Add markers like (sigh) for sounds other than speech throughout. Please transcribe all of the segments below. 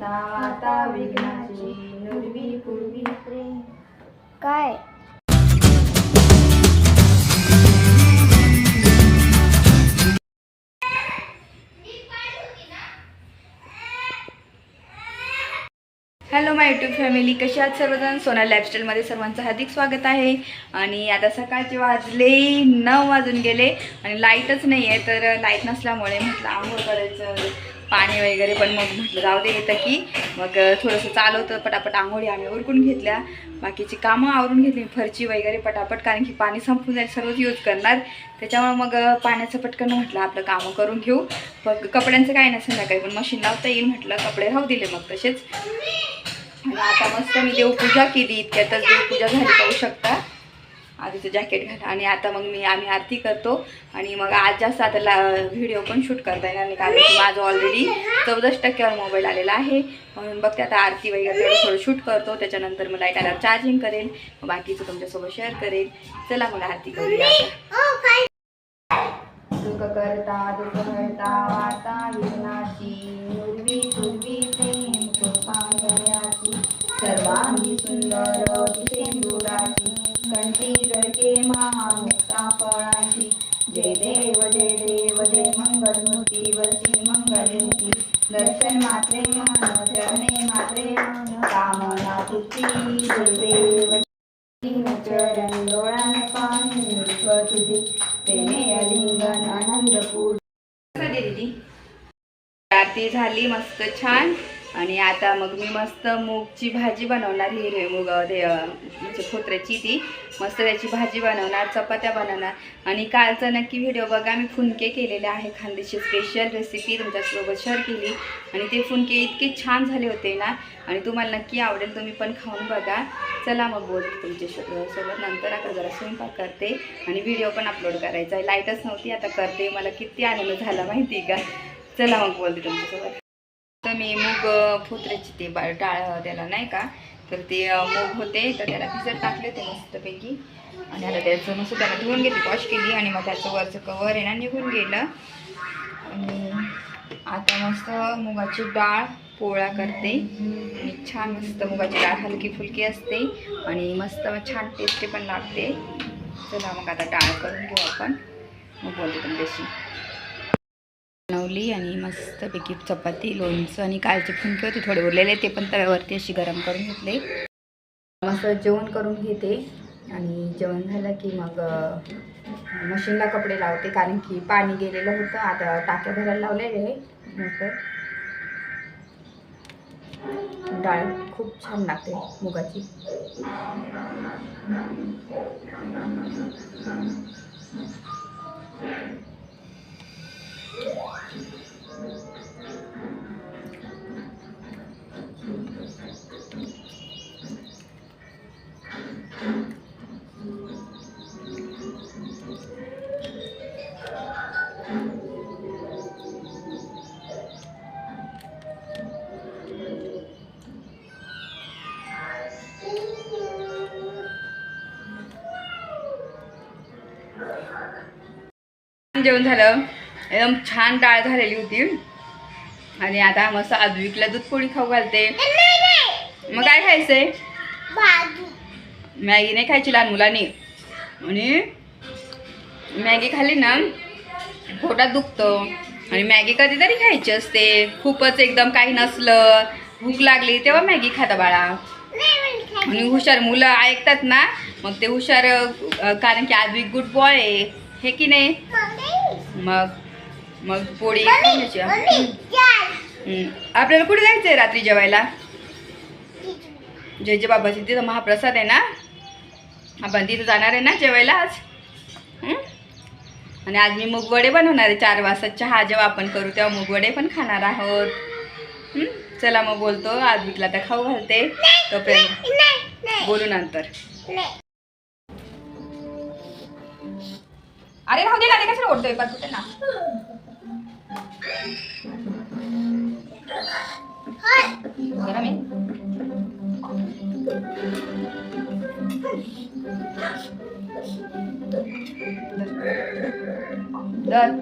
विघ्नाची नुरवी पूर्वी काय? हॅलो माय YouTube family कशी आहात सर्वजण? सोनाल लाईफस्टाईलमध्ये सर्वांचं हार्दिक स्वागत आहे. आणि आता सकाळचे वाजले नऊ वाजून गेले आणि लाईटच नाही आहे तर लाइट नसल्यामुळे म्हटलं आंघोळ करायचं. पाणी वगैरे पण मग म्हटलं जाऊ दे येतं की. मग थोडंसं चालवतं पटापट आंघोळी आम्ही उरकून घेतल्या. बाकीची कामं आवरून घेतली फरची वगैरे पटापट कारण की पाणी संपून जाईल सर्वच यूज करणार. त्याच्यामुळे मग पाण्याचं पटकन म्हटलं आपलं कामं करून घेऊ. मग कपड्यांचं काय नाही संध्याकाळी पण मशीन लावता येईल म्हटलं कपडे राहू दिले मग तसेच. आणि आता मस्त मी देवपूजा केली इतक्यातच देवपूजा झाली पाहू शकता. आधीचं जॅकेट घाला आणि आता मग मी आम्ही आरती करतो. आणि मग आज जास्त आता ला व्हिडिओ पण शूट करता येणार नाही. कारण की माझं ऑलरेडी चौदाच टक्क्यावर मोबाईल आलेला आहे. म्हणून बघते आता आरती वगैरे थोडं शूट करतो. त्याच्यानंतर मग लाइट आल्यावर चार्जिंग करेल मग बाकीचं तुमच्यासोबत शेअर करेल चला मग आरती करूया आता. दुःख करता दुःख हरता वाता विघ्नाची कृपा सर्वांगी सुंदर सिंदुराची. कंठी जळके महामुक्ता फळाची जय देव जय देव जय मंगलमूर्ती वरची मंगलमूर्ती. दर्शन मात्रे मन चरणे मात्रे मन कामना तुती जय देव. चरण डोळ्यान पाणी मुख तुझे. प्रेमे अलिंगन आनंद पूर्ण दीदी? आरती झाली मस्त छान. आणि आता मग मी मस्त मूगची भाजी बनवणार हिरवे मूग ते म्हणजे खोत्र्याची ती. मस्त त्याची भाजी बनवणार चपात्या बनवणार. आणि कालचा नक्की व्हिडिओ बघा मी फुनके केलेले आहे खानदेशी स्पेशल रेसिपी तुमच्यासोबत शेअर केली. आणि ते फुनके इतके छान झाले होते ना आणि तुम्हाला नक्की आवडेल तुम्ही पण खाऊन बघा. चला मग बोल तुमच्यासोबत नंतर आता जरा स्वयंपाक करते. आणि व्हिडिओ पण अपलोड करायचा आहे. लाईटच नव्हती आता करते. मला किती आनंद झाला माहिती आहे का? चला मग बोलते तुमच्यासोबत. तर मी मूग फुत्रेची ते बा डाळ त्याला नाही का तर ते मूग होते तर त्याला भिजत टाकले होते मस्तपैकी. आणि आता त्याचं मस्त त्याला धुवून घेतली वॉश केली आणि मग त्याचं वरचं कवर आहे ना निघून गेलं. आणि आता मस्त मुगाची डाळ पोळा करते. आणि छान मस्त मुगाची डाळ हलकी फुलकी असते आणि मस्त छान टेस्टी पण लागते. चला मग आता डाळ करून घेऊ आपण. मग बोलते तुमच्याशी. बनवली आणि मस्तपैकी चपाती लोणचं आणि कालचे फुंके होते थोडे उरलेले ते पण तव्यावरती अशी गरम करून घेतले. मस्त जेवण करून घेते आणि जेवण झालं की मग मशीनला कपडे लावते कारण की पाणी गेलेलं होतं आता टाक्या भरायला लावलेले आहे नंतर डाळ खूप छान लागते मुगाची. जेवण झालं एकदम छान डाळ झालेली होती. आणि आता मस्त आद्विकला दूध पोळी खाऊ घालते. मग काय खायचंय? मॅगी. नाही खायची लहान मुलांनी. आणि मॅगी खाल्ली ना पोटात दुखतं. आणि मॅगी कधीतरी खायची असते. खूपच एकदम काही नसलं भूक लागली तेव्हा मॅगी खाता बाळा. आणि हुशार मुलं ऐकतात ना मग ते हुशार कारण की आद्विक गुड बॉय आहे. हे की नाही? मग मग पोळी. आपल्याला कुठे जायचंय रात्री जेवायला? जय जय बाबाची तिथं महाप्रसाद आहे ना? आपण तिथं जाणार आहे ना जेवायला आज? हम्म? आणि आज मी मुगवडे बनवणार आहे चार वाजता. चहा जेव्हा आपण करू तेव्हा मुगवडे पण खाणार आहोत. हम्म? चला मग बोलतो. आज विकला तर खाऊ घालते. तोपर्यंत बोलू नंतर. अरे राहू दे ना ते कशाला ओढतोय? पण ना. गरम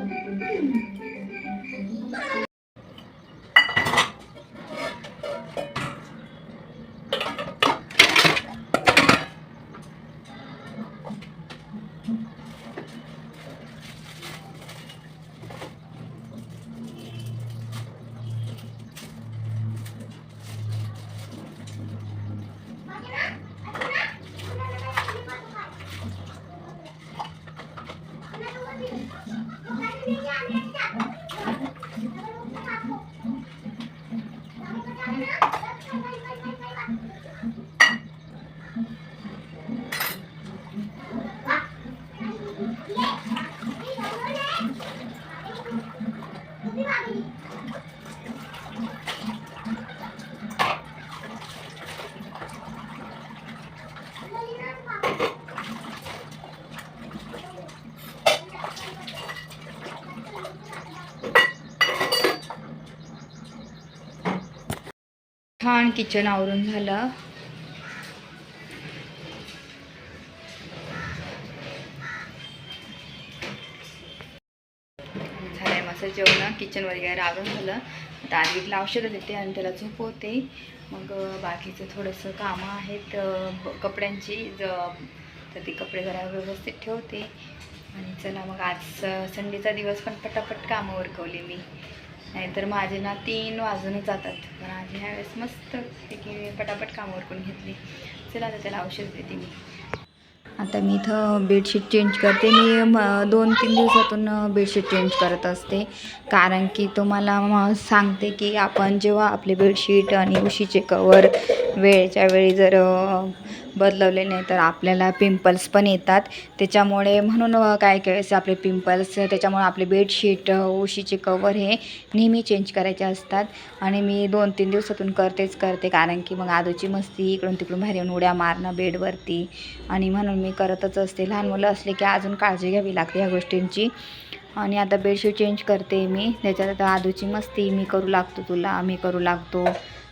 किचन आवरून झालं. झालंय मस्त जेवण किचन वगैरे आवरून झालं. आता आधीला औषधं देते आणि त्याला झोपवते. मग बाकीचं थोडंसं कामं आहेत ब- कपड्यांची. ज तर ती कपडे जरा व्यवस्थित ठेवते. आणि चला मग आज संडेचा दिवस पण पटापट कामं उरकवली मी. नाहीतर माझे ना तीन वाजूनच जातात. पण आज ह्यावेळेस मस्त पैकी पटापट कामावर करून घेतली. चला आता त्याला औषध देते मी. आता मी इथं बेडशीट चेंज करते. मी म दोन तीन दिवसातून बेडशीट चेंज करत असते. कारण की तुम्हाला म सांगते की आपण जेव्हा आपले बेडशीट आणि उशीचे कवर वेळेच्या वेळी जर बदलवले नाही तर आपल्याला पिंपल्स पण येतात. त्याच्यामुळे म्हणून काय काय आपले पिंपल्स त्याच्यामुळे आपले बेडशीट उशीचे कवर हे नेहमी चेंज करायचे असतात. आणि मी दोन तीन दिवसातून करतेच करते. कारण की मग आदूची मस्ती इकडून तिकडून बाहेर येऊन उड्या मारणं बेडवरती. आणि म्हणून मी करतच असते. लहान मुलं असले की अजून काळजी घ्यावी लागते ह्या गोष्टींची. आणि आता बेडशीट चेंज करते मी. त्याच्यात आता आदूची मस्ती मी करू लागतो तुला मी करू लागतो.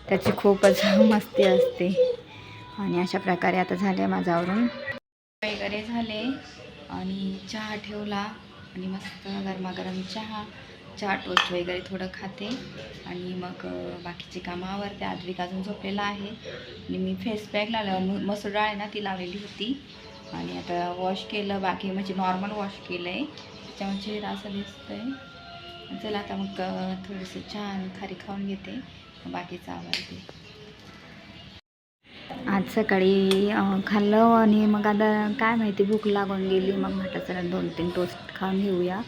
त्याची खूपच मस्ती असते. आणि अशा प्रकारे आता झाले माझ्यावरून. वगैरे झाले. आणि चहा ठेवला. आणि मस्त गरमागरम चहा चहा टोस्ट वगैरे थोडं खाते. आणि मग बाकीची कामं आवरते. आदविक अजून झोपलेला आहे. आणि मी फेस पॅक लावलं मसूर डाळ आहे ना ती लावलेली होती. आणि आता वॉश केलं बाकी म्हणजे नॉर्मल वॉश केलं आहे त्याच्यामुळे चेहरा असं दिसत आहे चला आता मग थोडंसं छान खारी खाऊन घेते. बाकीचं आवडते आज सकाळी खाल्लं आणि मग आता काय माहिती भूक लागून गेली. मग म्हटलं चला दोन तीन टोस्ट खाऊन घेऊया.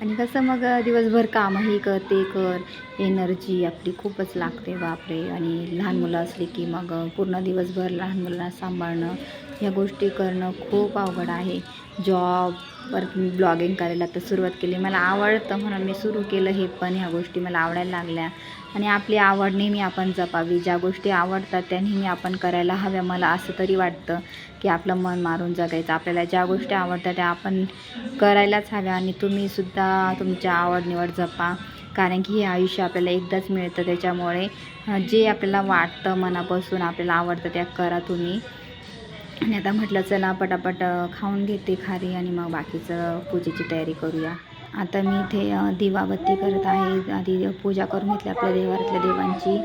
आणि कसं मग दिवसभर कामही कर ते कर. एनर्जी आपली खूपच लागते बापरे. आणि लहान मुलं असली की मग पूर्ण दिवसभर लहान मुलांना सांभाळणं ह्या गोष्टी करणं खूप अवघड आहे. जॉब परत मी ब्लॉगिंग करायला तर सुरुवात केली. मला आवडतं म्हणून मी सुरू केलं हे पण ह्या गोष्टी मला आवडायला लागल्या. आणि आपली आवड नेहमी आपण जपावी. ज्या गोष्टी आवडतात त्या नेहमी आपण करायला हव्या. मला असं तरी वाटतं की आपलं मन मारून जगायचं. आपल्याला ज्या गोष्टी आवडतात त्या आपण करायलाच हव्या आणि तुम्हीसुद्धा तुमच्या आवडनिवड जपा. कारण की हे आयुष्य आपल्याला एकदाच मिळतं. त्याच्यामुळे जे आपल्याला वाटतं मनापासून आपल्याला आवडतं त्या करा तुम्ही. आणि आता म्हटलं चला पटापट खाऊन घेते खारी आणि मग बाकीचं पूजेची तयारी करूया. आता मी इथे दिवाबत्ती करत आहे. आधी पूजा करून घेतली आपल्या देवातल्या देवांची.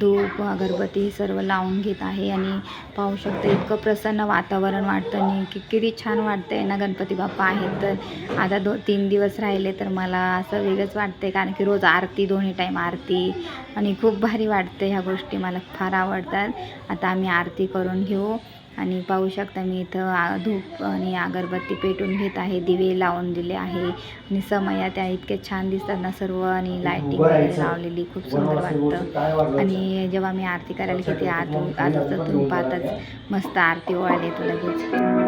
धूप अगरबत्ती सर्व लावून घेत आहे आणि पाहू शकतो इतकं प्रसन्न वातावरण वाटतं आणि की किती छान वाटतं आहे ना गणपती बाप्पा आहेत. तर आता दो तीन दिवस राहिले तर मला असं वेगळंच वाटते कारण की रोज आरती दोन्ही टाईम आरती. आणि खूप भारी वाटते ह्या गोष्टी मला फार आवडतात. आता आम्ही आरती करून घेऊ. आणि पाहू शकता मी इथं धूप आणि अगरबत्ती पेटून घेत आहे दिवे लावून दिले आहे. आणि समया त्या इतके छान दिसतात ना सर्व आणि लायटिंग वगैरे लावलेली खूप सुंदर वाटतं. आणि जेव्हा मी आरती करायला घेते आजू आजूचं धूपातच मस्त आरती ओळायला येतो लगेच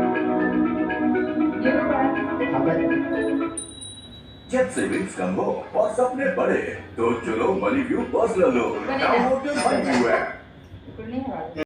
जब सेविंग्स कम हो और सपने बड़े तो चलो Money View personal loan download the Money View app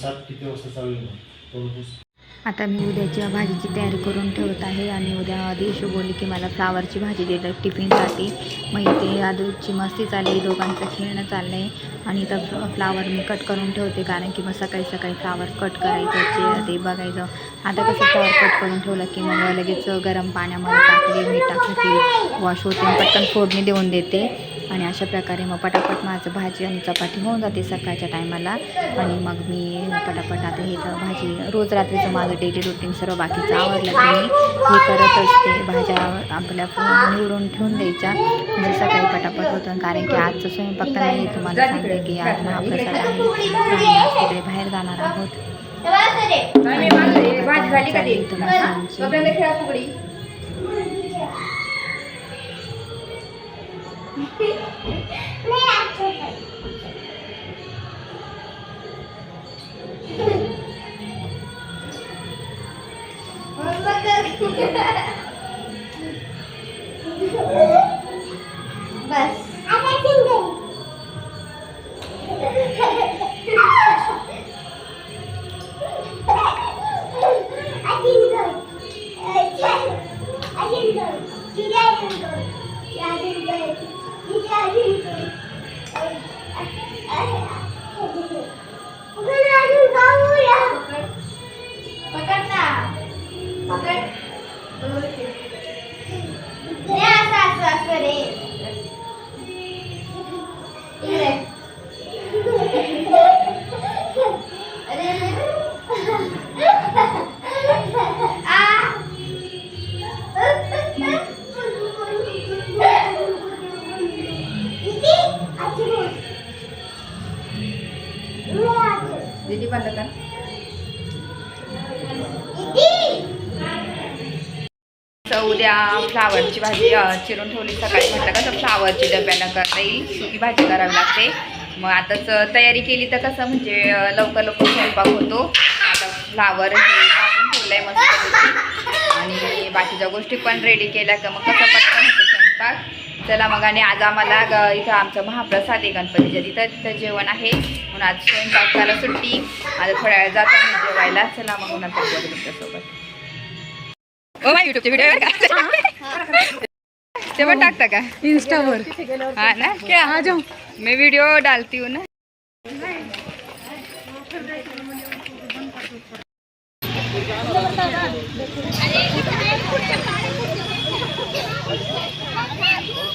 सात किती वाजता चालू आहे आता मी उद्याच्या भाजीची तयारी करून ठेवत आहे आणि उद्या देशू बोलली की मला फ्लावरची भाजी देतात टिफिनसाठी मग इथे आदूची मस्ती चालली दोघांचं खेळणं चाललं आहे आणि इथं फ्लावर मी कट करून ठेवते कारण की मग सकाळी सकाळी फ्लावर कट करायचं ते बघायचं. आता कसं फ्लावर कट करून ठेवलं की मग लगेच गरम पाण्यामध्ये टाकले मीठ टाकले की वॉश होते. पटकन फोडणी देऊन देते. आणि अशा प्रकारे मग पटापट माझं भाजी आणि चपाती होऊन जाते सकाळच्या टायमाला. आणि मग मी पटापट आता हे तर भाजी रोज रात्रीचं माझं डेली रुटीन सर्व बाकीचं आवडलं की मी हे करत असते. भाज्या आपल्या निवडून ठेवून द्यायच्या. म्हणजे सकाळी पटापट होतं. कारण की आजचं स्वयंपाक तर नाही. तुम्हाला सांगते की आज महाप्रसाद आहे. तिकडे बाहेर जाणार आहोत. भाजी झाली का चालली तुम्हाला (laughs) Nee, दीदी उद्या फ्लावरची भाजी चिरून ठेवली. सकाळी म्हटलं कसं फ्लावरची डब्याला करता येईल? सुकी भाजी करावी लागते. मग आताच तयारी केली तर कसं म्हणजे लवकर लवकर स्वयंपाक होतो. आता फ्लावर हे कापून ठेवलं आहे मस्त आणि बाकीच्या गोष्टी पण रेडी केल्या का मग कसं पटकन होतं स्वयंपाक. चला मग आणि आज आम्हाला ग- इथं आमचं महाप्रसाद आहे गणपतीच्या. तिथं तिथं जेवण आहे. म्हणून आज स्वयंपाकाला सुट्टी. आता थोड्या वेळ जातो आम्ही जेवायला. चला मग नंतर बघू तुमच्यासोबत. ओ युट्यूबचे व्हिडिओ ते पण टाकता का? इंस्टावर हा ना? क्या आ जाओ मैं वीडियो डालती हूँ ना.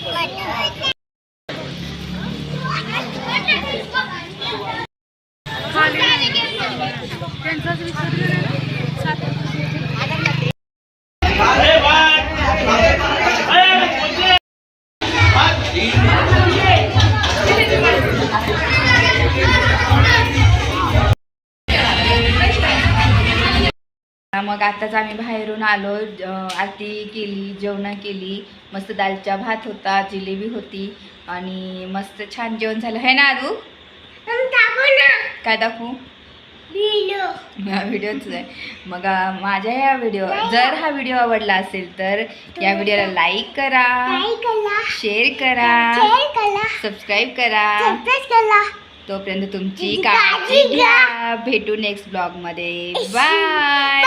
Mình ơi मग आताच आम्ही बाहेरून आलो आरती केली जेवणं केली मस्त दालचा भात होता जिलेबी होती आणि मस्त छान जेवण झालं. है ना आदू काय दाखवू? हा व्हिडिओच आहे. मग माझ्या या व्हिडिओ जर हा व्हिडिओ आवडला असेल तर या व्हिडिओला लाईक करा शेअर करा. सबस्क्राईब करा. तोपर्यंत तुमची काळजी घ्या. भेटू नेक्स्ट ब्लॉगमध्ये. बाय